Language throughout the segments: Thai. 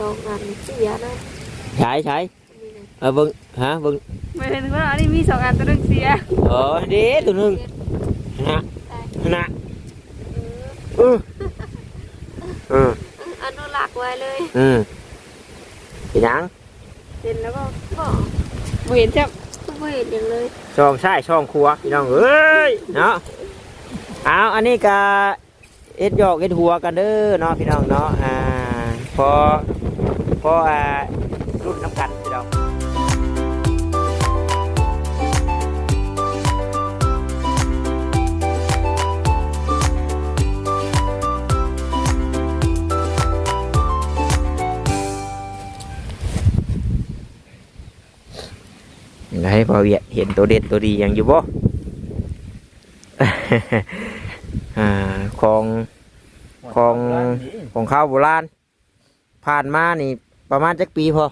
สองอันเสียนะ ใช้ใช้อันนี้นะเออเบิ่งฮะเบิ่งไม่เห็นว่าอันนี้มีสองอันตัวหนึงเสียเออเด้ตัวหนึงนะได้นะเออเออเอออนุรักษ์ไว้เลย อืมเป็นหยังเห็นแล้วก็บ่บ่เห็นจับไม่เห็นอย่างเลยช่องใช่ช่องครัวพี่น้องเอ้ยเนาะเอาอันนี้ก็เอ็ดหยอกเอ็ดหัวกันเด้อเนาะพี่น้องเนาะอ่าพอพ ออ่ารุ่นน้ำกันพี่น้องให้พอเวียเห็นตัวเด็ดตัวดีอย่างอยู่บ่อ่าของของของข้าวโบราณผ่านมานี่ ประมาณจักปีพอ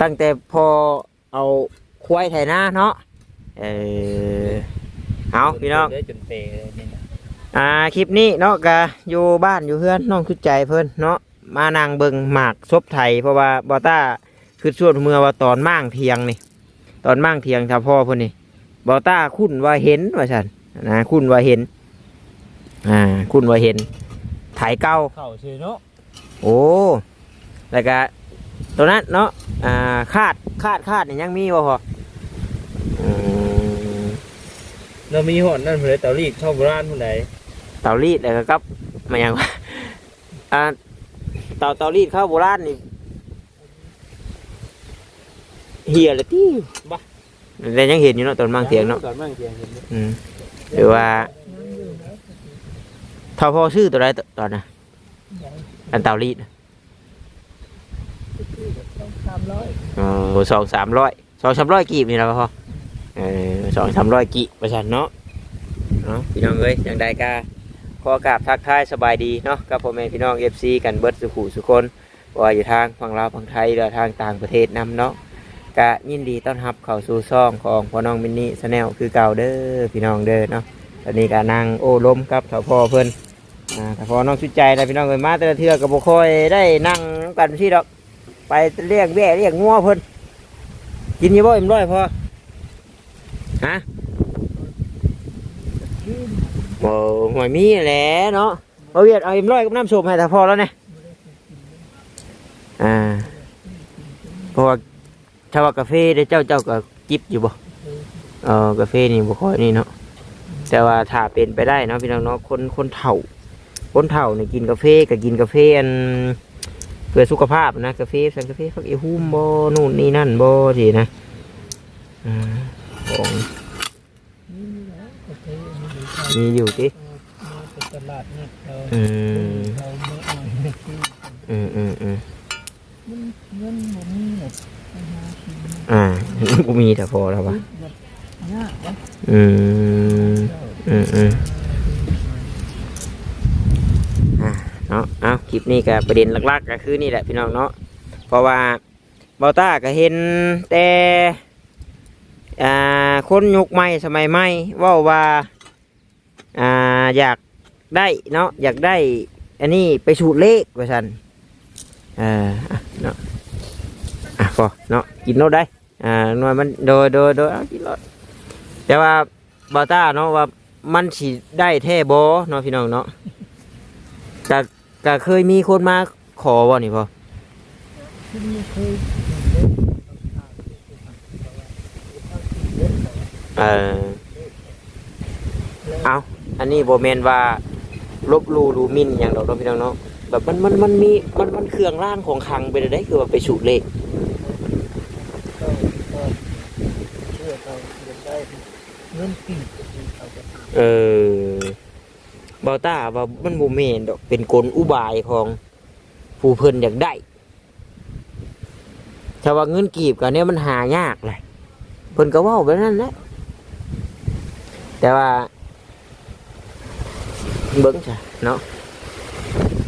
ตั้งแต่พอเอาควายไถนาเนาะ เออเอาพี่น้องจนเปย์เลยนี่นะอ่าคลิปนี้เนาะกะอยู่บ้านอยู่เพื่อนน้องคือใจเพิ่นเนาะมานางเบิงหมากซบไทยเพราะว่าบอต้าคือส่วนเมื่อว่าตอนมั่างเทียงนี่ตอนมั่างเทียงชาวพ่อเพิ่นนี่บอต้าคุ้นว่าเห็นว่าฉันนะคุ้นว่าเห็น อ่า คุ้นว่าเห็นไถเก้า เข้าชื่อเนาะ โอ้แล้วก็ตัวนั้นเนาะอ่าคาดคาดคาดนี่ยังมีบ่พออืมเรามีหอนนั่นเพื่อเตารีดเข้าโบราณผู้ใดเตารีดแล้วก็กับมาอย่างว่าอ่าเตาเตารีดข้าวโบราณนี่เหี่ยเลยที่บ้าแต่ยังเห็นอยู่เนาะตอนบางเสียงเนาะตอนมั่งเสียงเห็นอืมหรือว่าเท่าพ่อชื่อตัวใดตอนน่ะ อันเตารีดน่ะอ๋อสองสามร้อยสองสามร้อยกีบนี่นะพ่อเออสองสามร้อยกีบประชันเนาะเนาะพี่น้องเอ้ยอย่างใดกาขอกราบทักทายสบายดีเนาะกับพ่อแม่พี่น้องเอฟซีกันเบิดสุขุสุคนว่าอยู่ทางฝั่งลาวฝั่งไทยหรือทางต่างประเทศนำเนาะกะยินดีต้อนรับเข้าสู่ซ่องของพ่อน้องมินนี่สแนลคือเก่าเด้อพี่น้องเด้อเนาะตอนนี้ก็นั่งโอ้ล้มกับเถาพ่อเพิ่น อ่าถ้าพ่อน้องชุดใจนะพี่น้องเอ้ยมาแต่ละเทื่อกับบุคอยได้นั่งกันที่ดอก ไปเรียกแบ่เรียกงัวเพิ่นกินอยี่บ่เอ็มร้อยพอฮะโอ้หวยมีแหละเนาะเอาเวียดเอาเอ็มร้อยกับน้ำส้มให้แต่พอแล้วเนี่ยอ่าเพราะว่าถ้าว่ากาแฟเดี๋ยวเจ้าเจ้าก็จิบอยู่บ่เออกาแฟนี่บ่ค่อยนี่เนาะแต่ว่าถ้าเป็นไปได้เนาะพี่น้องเนาะคนคนเฒ่า คนเฒ่านี่กินกาแฟก็กินกาแฟอันเพื่อสุขภาพนะกาแฟสันกาแฟฟักอีหุ่มบ่นู่นนี่นั่นบ่ทีนะอ่าของมีอยู่ติตลาดนี่เราอืมเราไม่เอาไม่ซื้ออืมอืมอืมเงินผมมีแบบอ่ากูมีแต่พอแล้วปะยากนะอืมอืมอืมอะเนาะเอาคลิปนี้ก็ประเด็นหลักๆก็คือนี่แหละพี่น้องเนาะเพราะว่าเบาต้าก็เห็นแต่อ่าคนยุคใหม่สมัยใหม่เว่าว่าอ่าอยากได้เนาะอยากได้อันนี้ไปสูตรเลขว่าสันเอ่าเนาะอะพอเนาะกินโน้ตได้อ่าหน่วยมันโดยโดยโดยเอากินรถแต่ว่าบาต้าเนาะว่ามันสิได้แท้บอเนาะพี่น้องเนาะก็ ก็เคยมีคนมาขอบ่นี่พอเออเอาอันนี้โบเมนว่าลบลูดูมินอย่างดอกเนาะพี่น้องเนาะแบบมันมันมันมีมันมันเครื่องร่างของคังไปเลยได้คือว่าไปสูตรเลขเพื่อเราจะได้เงินปีเขาจะเออ บอต้าว่ามันโมเมนดอกเป็นกลอุบายของผู้เพิ่นอยากได้ถ้าว่าเงินกีบกันเนี่ยมันหายากเลยเพิ่นก็ว่าแบบนั้นแหละแต่ว่าเบิ้งจ้ะเนาะ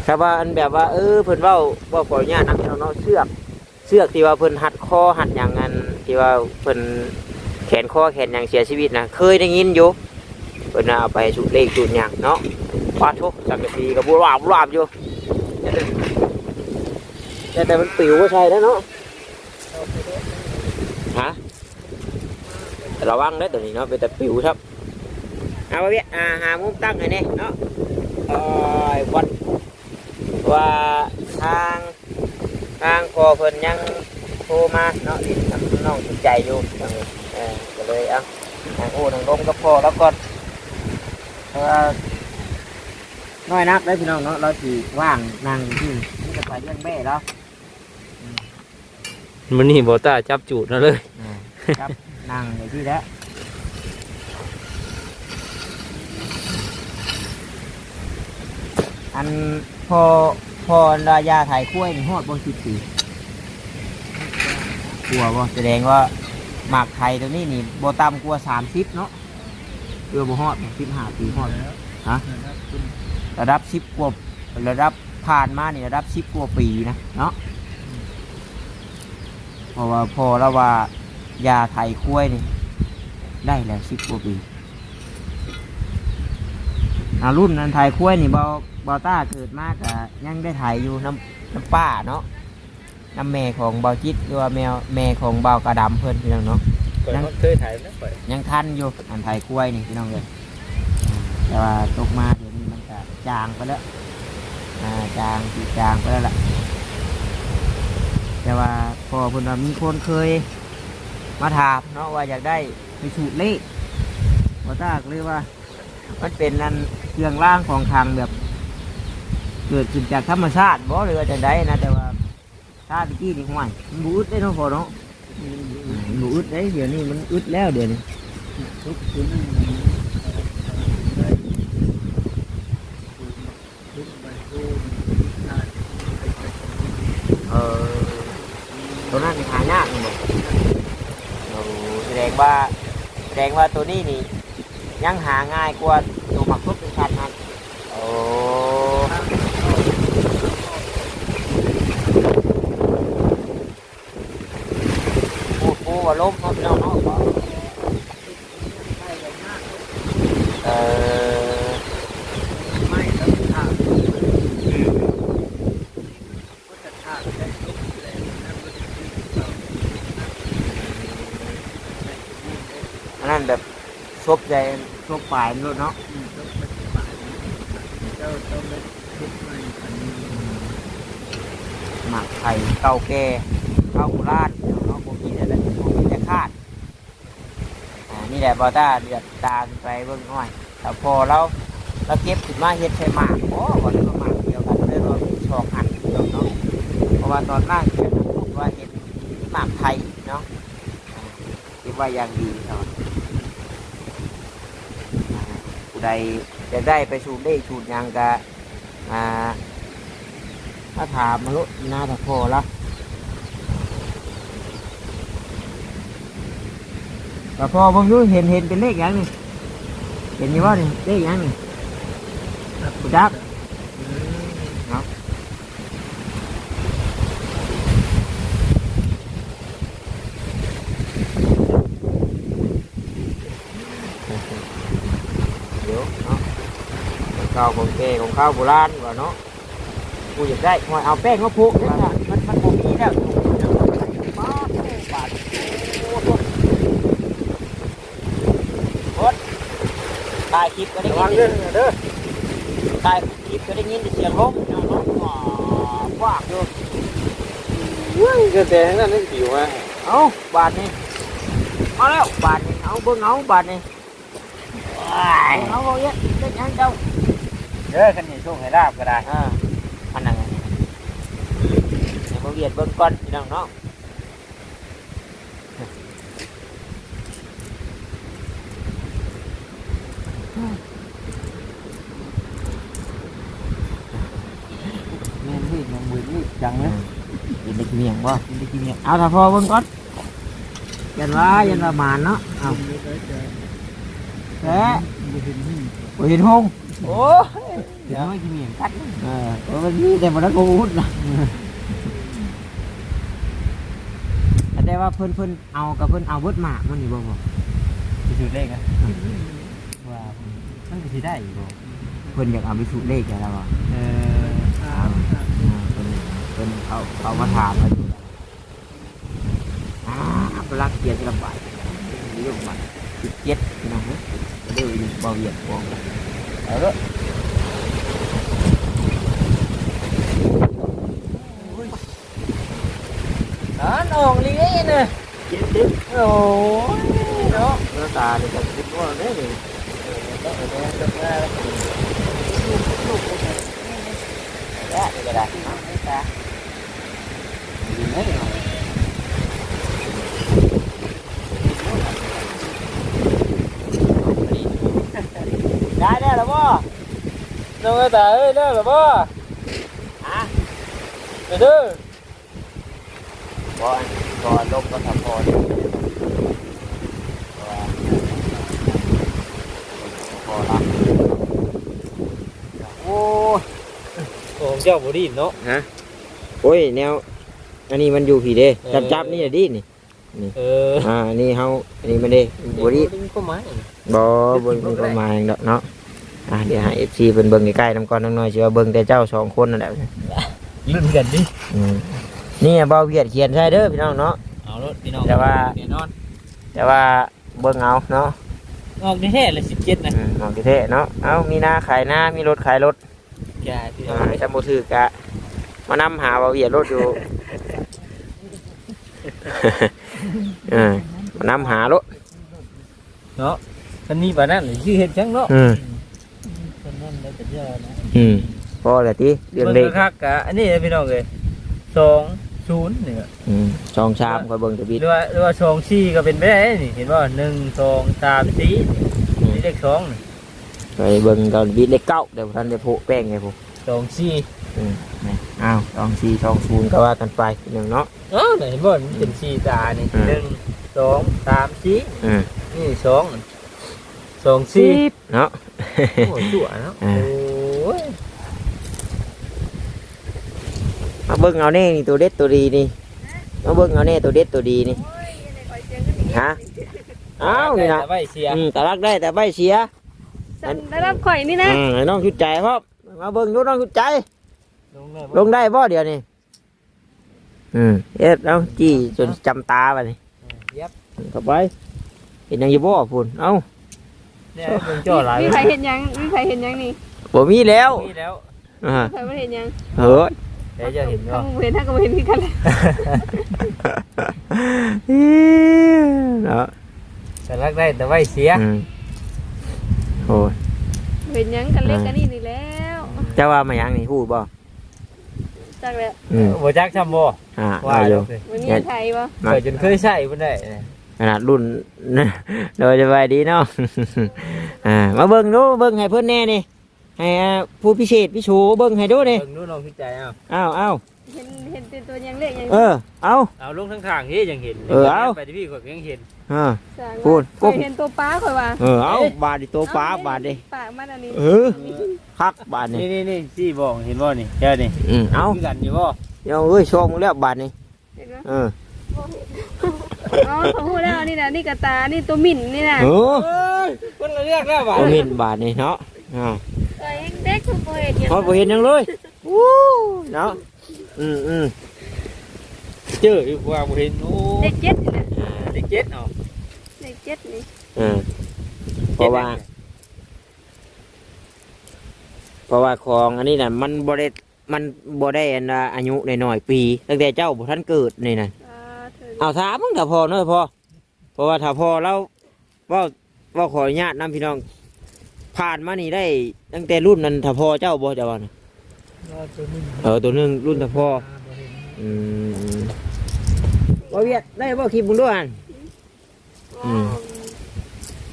ถ้าว่าอันแบบว่า เออเพิ่นเว้าว่าขออนุญาตนะพี่น้อเนาะเสือกเสือกที่ว่าเพิ่นหัดคอหัดอย่างนั้นที่ว่าเพิ่นแขนคอแขนอย่างเสียชีวิตนะเคยได้ยินอยู่เพิ่นเอาไปสูตรเลขสูตรหยังเนาะ ว่าทุกสังกะสีกับบุรวาบบุรวาบอยู่แต่แต่มันปิวก็ใช่แล้วเนาะเอาไปได้ฮะระวังเด้ตัวนี้เนาะเป็นแต่ปิวครับเอาไปเวียอ่าหามุมตั้งให้แน่เนาะเอ้ยวัดว่าทางทางพอเพิ่นยังโทรมาเนาะที่ทางน้องสนใจอยู่ทางนี้เออก็เลยเอาทางโอ้ทางลมก็พอแล้วก่อนเพราะว่า น้อยนักได้อพี่น้องเนาะเราสิว่างนั่งที่นี่จะไปเลี้ยงแม่แล้ว มันนี่บอต้าจับจูดนะเลย ครับนั่งอยู่ที่แล้วอันพอพอรายาถ่ายกล้วยนี่ฮอดบนสิบปีกลัวบ่แสดงว่าหมากไทยตัวนี้นี่บ่ต่ำกว่าสามสิบเนาะเรือบ่ฮอดสิบห้าปีฮอดแล้วฮะนะค รับคุณระดับสิบกว่าระดับผ่านมานี่ระดับสิบกว่าปีนะเนาะเพราะว่าพอแล้วว่ายาไทยกล้วยนี่ได้แล้วสิบกว่าปีอารุ่นนั้นไทยกล้วยนี่เบาเบาต้าเกิดมากอะยังได้ถ่ายอยู่น้ำน้ำป้าเนาะน้ำแม่ของเบาจิตหรือว่าแมวแม่ของเบากระดำเพิ่นพี่น้องเนาะเปิดเคยถ่ายนะเปิดยังทันอยู่อันไทยกล้วยนี่พี่น้องเลยแต่ว่าตกมาเดี๋ยวนี้มัน จางไปแล้วอ่าจางสีจางไปแล้วล่ะ แต่ว่าพอเพิ่นว่ามีคนเคย มาถามเนาะว่าอยากได้ไปสูตรเลขว่าตากเลยว่า มันเป็นนั่นเครื่องร่างของทางแบบ เกิดขึ้นจากธรรมชาติบ่หรือว่าจะได้นะแต่ว่าถ้าตะกี้นี่ห่วยมันบูอึดได้เนาะพอเนาะมันบูอึดได้เดี๋ยวนี้มันอึดแล้วเดี๋ยวนี้ ทุกคนนี่ได้ทุกใบโอ้ได้ เออตัวนั้นหายากนี่บอกโอ้แสดง ว่าแสดงว่าตัวนี้นี่ยังหาง่ายกว่าตัวหมักทุบเป็นชันนั้นโอ้ปูปูว่าล้มครับเนาะเออ ไม่แล้วถ้าก็จะฆ่าได้ทุกแรงนะมันจะมีเรา อันนั้นแบบ ซบใจซบปลายมันโลดเนาะต้องปฏิบัติเจ้าต้องได้ทุกในอันนี้หมักไข่เก่าแก่ข้าวโบราณเนาะผมมีแต่ละผมมีแต่คาดอ่านี่แหละบอต้าเดือดตาไปเบิ่งหน่อยแต่พอเราเราเก็บขึ้นมาเฮ็ดใส่หมากโอ้ก่อนเราหมากเดียวกันเลยเราชองหันเดียวเนาะเพราะว่าตอนล่างเขียนผมว่าเห็นหมากไทยเนาะอ่าคิดว่าอย่างดีเนาะอ่า ผู้ใดจะได้ไปชูเลขชูดหยังกะอ่าถ้าถามมาลุน่าจะพอละแต่พอเบางอยูเห็นเห็นเป็นเลขอย่างนี่เห็นอยู่ว่านี่เลขอย่างนี่จัก เดี๋ยวเนาะ ของข้าวของแกของข้าวโบราณว่าเนาะกูอยากได้หอยเอาแป้งมาพุเนี่ยนะมันมันบ่มีแล้วมาบาทโอ้โหโคตรถ่ายคลิปก็ได้ระยิวันงได้เด้อเด้อถ่ายคลิปก็ได้ยินแต่เสียงลมเนาะเนาะว้าวว้าวอยู่ว้ายก็แต่นั่นนั่นผิวมาเอาบาทนี่เอาแล้วบาทนี่เอาเบิ่งเอาบาทนี่ว้ายเอาเอาเยอะเล็กยังเจ้า เด้อคันนี้โชคให้ลาบก็ได้อ่าอันนั้นไงเดี๋ยวมาเวียนเบิ่งก่อนพี่น้องเนาะแม่นพี่แม่นมือนี่จังเลยกินได้กินเมียงบ่กินได้กินเมียงเอาถ้าพอเบิ่งก่อนยันว่ายันว่าหมานเนาะเอาไม่ได้จะแท้ไม่เห็นนี่บ่เห็นหง โอ้ยเดี๋ยวไม่กินเมียงกัดเออเพราะมันมีแต่บ่ได้โกหุดนะแต่ว่าเพิ่นเพิ่นเอากับเพิ่นเอาเบิดหมากมันนี่บ่บ่ไปสูดเลขนะว่ามันก็สิได้อยู่บ่เพิ่นอยากเอาไปสูตรเลขแกแล้วบ่เออถามถามดูเขามาถามมาอยู่อ่าเวลาเกียนที่ลำบากเรื่องมันสิบเจ็ดพี่น้องเอ้ยเรื่องอยู่เบาเหยียดว งเลยเอาละอ่านออกเลยเนี่ยเจ็ดดึกโอ้ยเนาะ หน้าตาเนี่ยจะคิดว่าเนี่ยนี่เออต้องเอาไปทำงานแล้วลูกๆเลยได้ก็ได้เอาไม่ตาดีไหมเอาได้ได้แล้วบ่น้องเอ้ยตาเอ้ยได้แล้วบ่ฮะเด้อบ่ก่อนลบก็ทำพอดีพอละโอ้โอ้เจ้าบ่ดีเนาะฮะโอ้ยแนวอันนี้มันอยู่ผีเด้เออจับจับนี่น่ะดินี่เอออ่าอันนี้เฮาอันนี้มันเด้บ่ดิมีข้อหมายบ่เบิ่งมีประมาณดอกเนาะ อ่าเดี๋ยวให้ FC เพิ่นเบิ่งใกล้ๆนำก่อนน้อยๆสิว่าเบิ่งแต่เจ้าสองคนนั่นแหละลุ้นกันดิอืมนี่เบาเวียดเขียนใช่เด้อพี่น้องเนาะ เอารถพี่น้องแต่ว่า แน่นอนแต่ว่าเบิ่งเอาเนาะออกได้แท้เลย17นะอืมมองกี่เท่เนาะเอามีหน้าขายหน้ามีรถขายรถแกพี่น้ออ่างจะบ่ถือกะมานำหาเบาเวียดรถอยู่ เออมานำหารถ เนาะคันนี้ปานนั้นเลยชื่อเฮ็ดจังเนาะอืม อืมพอแล้วติเรื่องเล็กบิ่คักๆกะอันนี้นะพี่น้องเอ้ย20เนี่ยอืมสองชามคอยเบิ่งแตะบิดหรือว่าหรือว่า2 4ก็เป็นไปได้นี่เห็นบ่1 2 3 4นี่เลข2นี่ไปเบิ่งตอนบิดเลขเก้าเดี๋ยวท่านได้โพะแป้งไงผม2 4อืมนี่อ้าวสองสี่สองศูนย์ก็ว่ากันไปพี่น้องเนาะเอ้าไหนบ่มันเป็นสี่ตานี่อืมหนึ่งสองสามสี่อืมนี่สอง สองสี่เนาะ โอ้จั่วเนาะอ่าโอ้ยมาเบิ่งเอาแน่นี่ตัวเด็ดตัวดีนี่มาเบิ่งเอาแน่ตัวเด็ดตัวดีนี่ฮะอ้าวนี่นะแต่ไม่เสียอืมแต่รักได้แต่ใบเสียสั่นได้รับข่อยนี่นะอืมให้น้องชุดใจพ่อมาเบิ่งดูน้องชุดใจ ลงเลยลงได้บ่เดี๋ยวนี้อืมเอ็ดเอาจี้จนจำตาไปนี่ยับเข้าไปเห็นยังอยู่บ่พุ่นเอ้า เนี่ยเป็นจ่อหลายมีใครเห็นยังมีใครเห็นยังนี่บ่มีแล้วมีแล้วอ่าใครไม่เห็นยังเฮ้ยเดี๋ยวจะเห็นถ้าว่ามึงเห็นถ้าก็บ่เห็นคือกันเลยเนาะแต่รักได้แต่ไม่เสียอืมโอ้ยเห็นยังกันเล็กกันนี่นี่แล้วเจ้าว่ามายังนี่พูดบ่จักแล้วอืมบ่จักทำบ่อ่าว่าว่าอแล้ยู่วสิวันนี้ไทยปะมาเคยจนเคยใช้เพิ่นได้ ขนาดรุ่นโดยสบายดีเนาะอ่ามาเบิ่งดูเบิ่งให้เพิ่นแน่นี่ให้อ่าผู้พิเศษพิชูเบิ่งให้ดูนี่เบิ่งดูน้องคิดใจเอาอ้าวอ้าวเห็นเห็นเป็นตัวยังเล็กยังเออเอาเอาลงทั้งข้างเฮ้ยังเห็นเออเอาไปที่พี่ก็ยังเห็นอ่าสร้างพูดข่อยเห็นตัวป้าข่อยว่าเออเอาบาดดิตัวป้าบาดดิปากมันอันนี้เออคักบาดนี่นี่นี่นี่ซี่บอกเห็นบ่นี่เจ้านี่อืมเอาคือกันอยู่บ่เดี๋ยวเอ้ยโชว์มึงแล้วบาดนี่เห็นปะเออ อ๋อเขาพูดแล้วนี่นะนี่กระตา นี่ตัวหมิ่นนี่นะเออเอ้ยเพิ่นเรียกแล้วบ่ตัวมินบาดนี่เนาะอ่าตัวเองเด็กคือบ่เห็นยังพอบ่เห็นหยังเลยวู้เนาะอืมอืมเจออยู่ว่าบ่เห็นโอ้เด็กเจ็ดนี่นะอ่าเด็กเจ็ดเนาะเด็กเจ็ดนี่เออเพราะว่า เพราะว่าของอันนี้น่ะมันบ่ได้มันบ่ได้อันว่าอายุน้อยๆปี ตั้งแต่เจ้าบ่ทันเกิดนี่น่ะอ่าเธอ เอาถามมึงถ้าพอเนาะพอเพราะว่าถ้าพอเราเว่าเว่าขออนุญาตนํพี่น้อง ผ่านมานี่ได้ ตั้งแต่รุ่นนั้นถ้าพอเจ้าบ่จะว่าน่ะว่าตัวนึงเออตัวหนึงรุ่นถ้าพอบ่เห็นอืมบ่เวียดได้บ่คลิปมึงด้วยอัน อืว่าม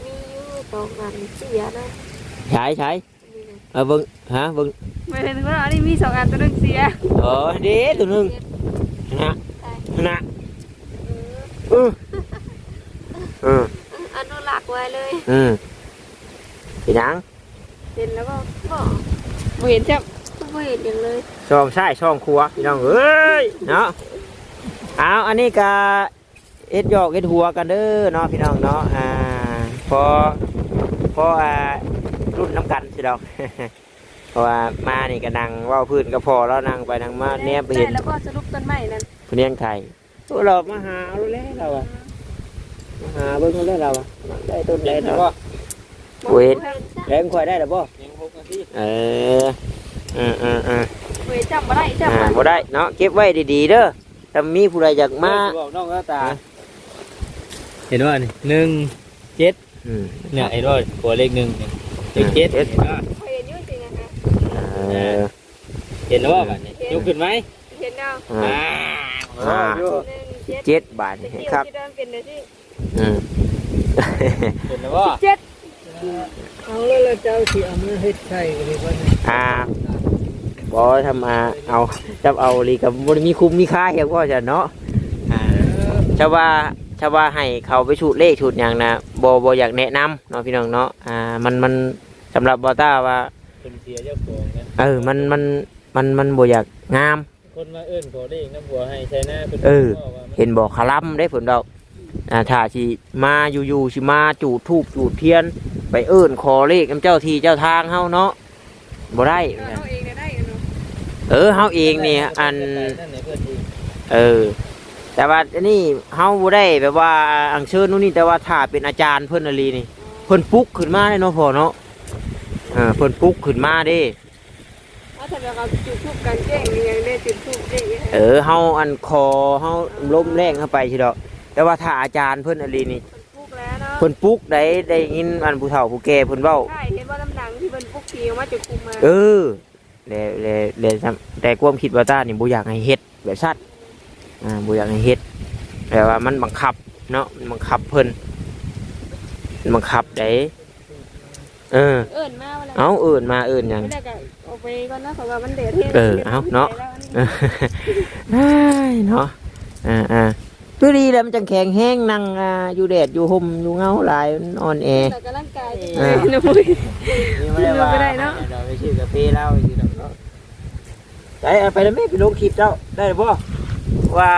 มีอยู่สองอันเสียนะใช้ใช้นี่นะเออเบิ่งฮะเบิ่งไม่เห็นว่าอันนี้มีสองอันตัวนึงเสียเออเด้ตัวหนึงนะใช่นะ เออเออเอออนุรักษ์ไว้เลยอืมเป็นหยังเห็นแล้วก็บอกบ่เห็นจับไม่เห็นอย่างเลยช่องใช่ช่องครัวพี่น้องเอ้ยเนาะเอาอันนี้ก็เอ็ดหยอกเอ็ดหัวกันเด้อเนาะพี่น้องเนาะอ่าพอพออ่ารุ่นน้ำกันสิดอกราะว่ามานี่ก็นั่งเว่าพื้นก็พอแล้วนั่งไปนั่งมาแนบไปเห็น แล้วก็สรุปต้นไม้นั่น ผู้เลี้ยงไทย โอ้เรามาหาเอาแล้วเราอะมาหาเบิ่งเอาแล้วเราอะได้ต้นได้แล้เนาะวก็เวทแรงควายได้หรือบ่ยังหกนาทีเออเออเออเออเว้ยจำบ่ได้จำอ่าบ่บ่ได้เนาะเก็บไว้ดีๆเด้อถ้ามีผู้ใดอยากมาบอกน้องก็ตาเห็นว่านี่หนึ่งเจ็ดอืมเนี่ยไอ้ร้อยตัวเลขหนึ่งเนี่ยเลขเจ็ดเจ็ดเห็นว่าเคยเห็นอยู่จริงนะคะเออเห็นแล้วว่าแบบนี้ยกขึ้นไหม เห็นแล้วอ่าอ่าอยู่หนึ่งเจ็ดเจ็ดบาทตะกี้ครับคิดว่ามันเป็นเลยที่อืม เห็นแล้วว่าเจ็ดเอาแล้วล่ะเจ้าที่เอามือเฮ็ดใช่ก็เลยว่าเนี่ยอ่าบอทำมาเอาจับเอาลีกับบริมีคุ้มมีค่าเฮียก็จะเนาะอ่าชาวว่าชาวว่าให้เขาไปชุดเลขชุดอย่างนะบอบอยากแนะนำเนาะพี่น้องเนาะอ่ามันมันสำหรับบอต้าว่า เป็นเสียเจ้าของนะเออมันมันมันมันบอยากงาม คนมาเอื้นขอเลขน้ำบัวให้ใช้หน้าเป็นเออพ่ว่ามันเห็นบอกคาลัมได้ผลดอกอ่าถ้าสิมาอยู่ๆสิมาจูดทูบจูดเทียน ไปเอิ้นขอเลขน้ำเจ้าที่เจ้าทางเฮาเนาะบ่ได้เอาเองเนี่ยได้เนาะเออเฮาเองนี่อัน นั่นไหนเพื่อนดีเออ แต่ว่าอันนี้เฮาบ่ได้แบบว่าอังเชิญนู่นนี่แต่ว่าถ้าเป็นอาจารย์เพิ่นอหลีนี่ เพิ่นปลุกขึ้นมาได้เนาะพ่อเนาะเออเพิ่นปลุกขึ้นมาเด้ เอาถ้าเราเอาจุดทูบกันแจ้งนี่ยังได้จุดทูบได้ยังเออเฮาอันคอเฮาล้มแรงเข้าไปสิดอกแต่ว่าถ้าอาจารย์เพิ่นอหลีนี่ปลุกแล้วเนาะเพิ่นปลุกได้ได้ยินอันผู้เฒ่าผู้แก่เพิ่นเว้า ใช่เห็นว่าน้ำหนังที่มันปลุกทีออกมาจากคุมมาเออแต่แต่แต่แต่ความคิดว่าตานี่บ่อยากให้เฮ็ดแบบซัดอ่าบ่อยากให้เฮ็ดแต่ว่ามันบังคับเนาะมันบังคับเพิ่นมันบังคับได้ เออ เอิ้นมาว่าแล้วเอาเอื่นมาเอื่นหยัง ไม่ได้ก็ออกไปก่อนนะเพราะว่ามันเดือดเฮ็ดเออเอาเนาะ เออได้เนาะอ่าอ่าตัวดีแล้วมันจังแข็งแห้งนั่งอ่าอยู่แดดอยู่ห่มอยู่เงาหลายมันอ่อนแอ แต่กำลังกายเออ นะมุ้ย นี่ไม่ได้ว่าไม่ได้เนาะ เราไปชื่อกาแฟเหล้าสิดอกเนาะไปเอาไปแล้วแม่ไปลงคลิปเจ้าได้หรือเปล่าว่า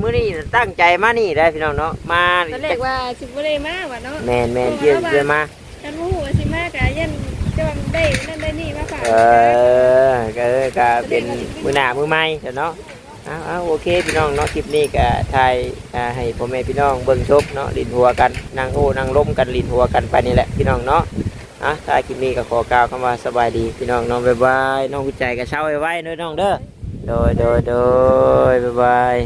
มื้อนี้น่ะตั้งใจมานี่ได้พี่น้องเนาะมาตอนแรกว่าสิบ่ได้มาว่ะเนาะแมนแมนเกี่ยวเกี่ยวมา ฉันบ่ฮู้ว่าสิมาก็ยันจะว่าได้นั่นได้นี่มาฝากเออก็เออก็เป็นมือหน้ามือใหม่เดี๋ยวเนาะเอาเอาโอเคพี่น้องเนาะคลิปนี้ก็ถ่ายอ่าให้พ่อแม่พี่น้องเบิ่งชมเนาะลินหัวกันนั่งโอ้นั่งล้มกันลินหัวกันไปนี่แหละพี่น้องเนาะอะถ่ายคลิปนี้ก็ขอกล่าวคำว่าสบายดีพี่น้องเน้องบ๊ายบายน้องกุญใจก็เช้าไว้ไว้เด้อน้องเด้อโดยโดยโดยบ๊ายบาย